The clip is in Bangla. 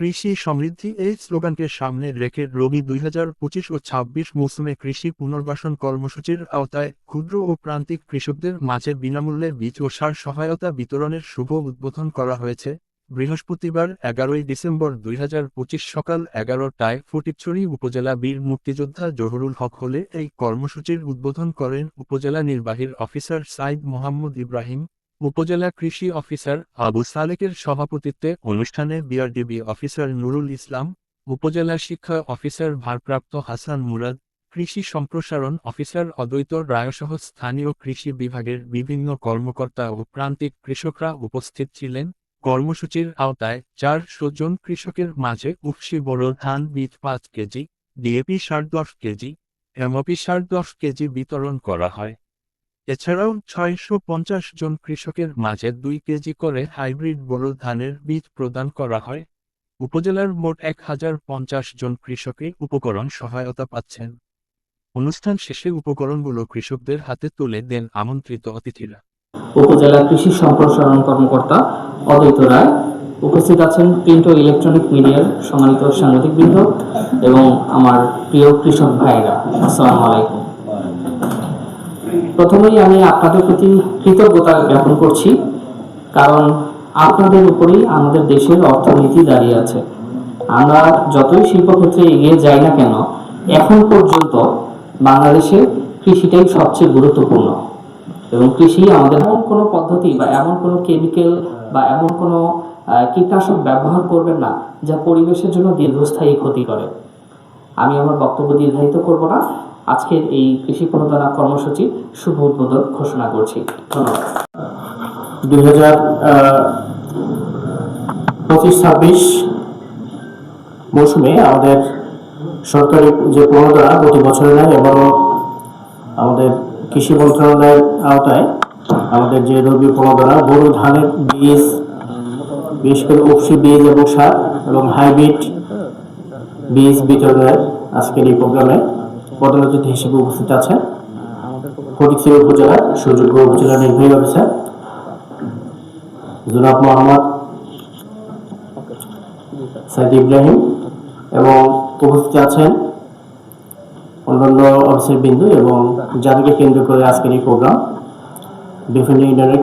কৃষি সমৃদ্ধি এই স্লোগানকে সামনে রেখে রবি দুই হাজার পঁচিশ ও ছাব্বিশ মৌসুমে কৃষি পুনর্বাসন কর্মসূচির আওতায় ক্ষুদ্র ও প্রান্তিক কৃষকদের মাঝে বিনামূল্যে বীজ ও সার সহায়তা বিতরণের শুভ উদ্বোধন করা হয়েছে। বৃহস্পতিবার এগারোই ডিসেম্বর দুই হাজার পঁচিশ সকাল এগারোটায় ফটিকছড়ি উপজেলা বীর মুক্তিযোদ্ধা জহুরুল হক হলে এই কর্মসূচির উদ্বোধন করেন উপজেলা নির্বাহীর অফিসার সাইদ মোহাম্মদ ইব্রাহিম। উপজেলা কৃষি অফিসার আবু সালেকের সভাপতিত্বে অনুষ্ঠানে বিআরডিবি অফিসার নুরুল ইসলাম, উপজেলা শিক্ষা অফিসার ভারপ্রাপ্ত হাসান মুরাদ, কৃষি সম্প্রসারণ অফিসার অদ্বৈত রায়সহ স্থানীয় কৃষি বিভাগের বিভিন্ন কর্মকর্তা ও প্রান্তিক কৃষকরা উপস্থিত ছিলেন। কর্মসূচির আওতায় চারশো জন কৃষকের মাঝে উফসি বড় ধান বীজ পাঁচ কেজি, ডিএপি সার দশ কেজি, এমওপি সার দশ কেজি বিতরণ করা হয়। এছাড়াও ছয়শো পঞ্চাশ জন কৃষকের মাঝে দুই কেজি করে হাইব্রিড বড় ধানের বীজ প্রদান করা হয়। উপজেলার মোট এক হাজার পঞ্চাশ জন কৃষকই উপকরণ সহায়তা পাচ্ছেন। অনুষ্ঠান শেষে উপকরণগুলো কৃষকদের হাতে তুলে দেন আমন্ত্রিত অতিথিরা। উপজেলা কৃষি সম্প্রসারণ কর্মকর্তা অদ্বৈত রায়, উপস্থিত আছেন প্রিন্ট ও ইলেকট্রনিক মিডিয়ার সম্মানিত সাংবাদিকবৃন্দ এবং আমার প্রিয় কৃষক ভাইয়েরা। আসসালামু আলাইকুম। প্রথমেই আমি আপনাদের প্রতি কৃতজ্ঞতা জ্ঞাপন করছি, কারণ আপনাদের উপরেই আমাদের দেশের অর্থনীতি দাঁড়িয়ে আছে। আমরা যতই শিল্পক্ষেত্রে এগিয়ে যাই না কেন, এখন পর্যন্ত বাংলাদেশে কৃষিটাই সবচেয়ে গুরুত্বপূর্ণ। এবং কৃষি আমাদের এমন কোনো পদ্ধতি বা এমন কোনো কেমিক্যাল বা এমন কোনো কীটনাশক ব্যবহার করবেন না, যা পরিবেশের জন্য দীর্ঘস্থায়ী ক্ষতি করে। আমি আমার বক্তব্য দীর্ঘায়িত করব না। আজকের এই কৃষি প্রণোদনা কর্মসূচি শুভ উদ্বোধন ঘোষণা করছি। ধন্যবাদ। দুই হাজার পঁচিশ, ছাব্বিশ মৌসুমে আমাদের সরকারি যে প্রণোদনা প্রতি বছরে নেয় এবারও আমাদের কৃষি মন্ত্রণালয়ের আওতায় আমাদের যে রবি প্রণোদনা, গরু ধানের বীজ, বিশেষ করে উপসি বীজ এবং সার এবং হাইব্রিড বীজ বিতরণের আজকের এই প্রোগ্রামে অতিথি হিসেবে উপস্থিত আছেন ফটিকছড়ি উপজেলার সুযোগ্য উপজেলা নির্বাহী অফিসার জনাব মোহাম্মদ সাইদ ইব্রাহিম এবং উপস্থিত আছেন অন্যান্য অফিসের বিন্দু এবং যাদেরকে কেন্দ্র করে আজকের এই প্রোগ্রাম বিভিন্ন ইউনিয়নের